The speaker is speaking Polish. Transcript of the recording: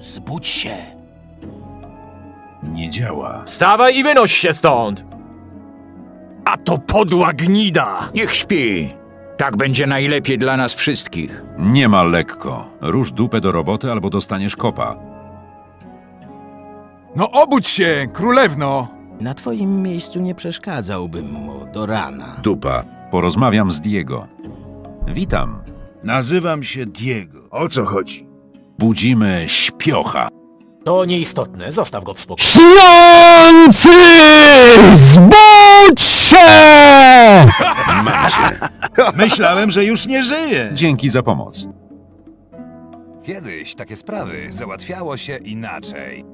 Zbudź się. Nie działa. Wstawaj i wynoś się stąd! A to podła gnida! Niech śpi. Tak będzie najlepiej dla nas wszystkich. Nie ma lekko. Rusz dupę do roboty albo dostaniesz kopa. No obudź się, królewno! Na twoim miejscu nie przeszkadzałbym mu do rana. Dupa. Porozmawiam z Diego. Witam. Nazywam się Diego. O co chodzi? Budzimy śpiocha. To nieistotne, zostaw go w spokoju. Śniący! Zbudź się! Macie. Myślałem, że już nie żyje. Dzięki za pomoc. Kiedyś takie sprawy załatwiało się inaczej.